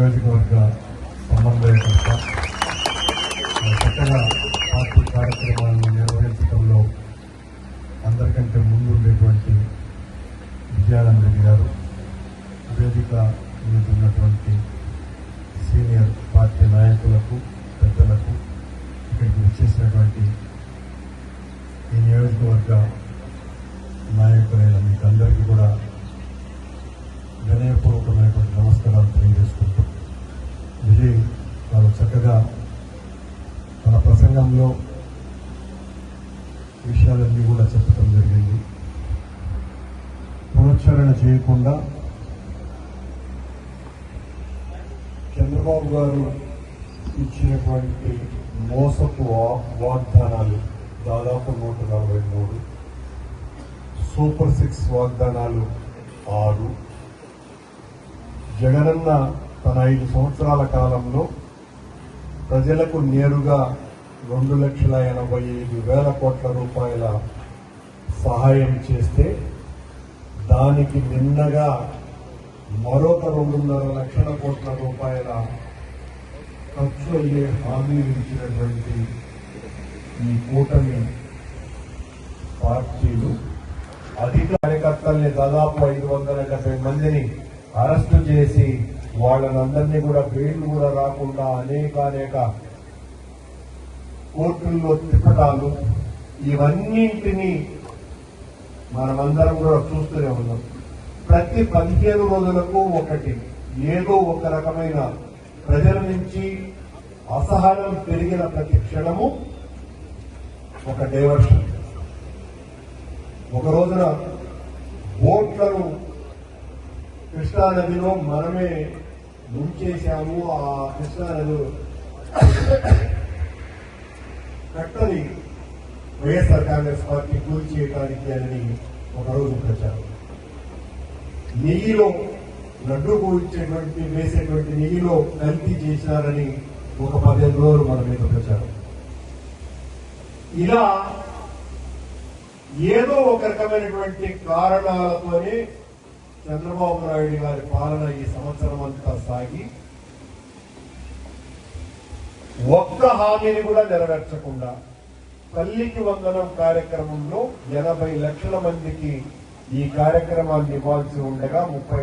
నియోజకవర్గ సమన్వయకర్త చక్కగా పార్టీ కార్యక్రమాలను నిర్వహించడంలో అందరికంటే ముందుండేటువంటి విజయానంద రెడ్డి గారు వేదిక మీద ఉన్నటువంటి సీనియర్ పార్టీ నాయకులకు పెద్దలకు ఇక్కడికి వచ్చేసినటువంటి ఈ నియోజకవర్గ ప్రసంగంలో విషయాలన్నీ కూడా చెప్పడం జరిగింది. పునశ్చరణ చేయకుండా చంద్రబాబు గారు ఇచ్చినటువంటి మోసపు వాగ్దానాలు దాదాపు నూట నలభై మూడు సూపర్ సిక్స్ వాగ్దానాలు ఆరు. జగనన్న తన ఐదు సంవత్సరాల కాలంలో ప్రజలకు నేరుగా రెండు లక్షల ఎనభై ఐదు వేల కోట్ల రూపాయల సహాయం చేస్తే దానికి నిన్నగా మరొక రెండున్నర లక్షల కోట్ల రూపాయల ఖర్చు అయ్యే హామీలు ఇచ్చినటువంటి ఈ కూటమి పార్టీలు అధిక కార్యకర్తల్ని దాదాపు ఐదు వందల డెబ్బై మందిని అరెస్టు చేసి వాళ్ళనందరినీ కూడా బెయిల్ కూడా రాకుండా అనేక అనేక కోర్టుల్లో తిప్పటాలు ఇవన్నింటినీ మనమందరం కూడా చూస్తూనే ఉన్నాం. ప్రతి పదిహేను రోజులకు ఒకటి ఏదో ఒక రకమైన ప్రజల నుంచి అసహనం పెరిగిన ప్రతి క్షణము ఒక డైవర్షన్ ఒక రోజున బోట్లను కృష్ణానదిలో మనమే ముంచేశాము ఆ కృష్ణానది కట్టని వైఎస్ఆర్ కాంగ్రెస్ పార్టీ కూల్ చేయడానికి అని ఒకరోజు ప్రచారం. నెయ్యిలో లడ్డు ఇచ్చేటువంటి వేసేటువంటి నెయ్యిలో కల్తీ చేశారని ఒక పదిహేను రోజులు మన మీద ప్రచారం. ఇలా ఏదో ఒక రకమైనటువంటి కారణాలతోనే చంద్రబాబు నాయుడు గారి పాలన ఈ సంవత్సరం అంతా సాగి ఒక్క హామీని కూడా నెరవేర్చకుండా తల్లికి వందనం కార్యక్రమంలో ఎనభై లక్షల మందికి ఈ కార్యక్రమాన్ని ఇవ్వాల్సి ఉండగా ముప్పై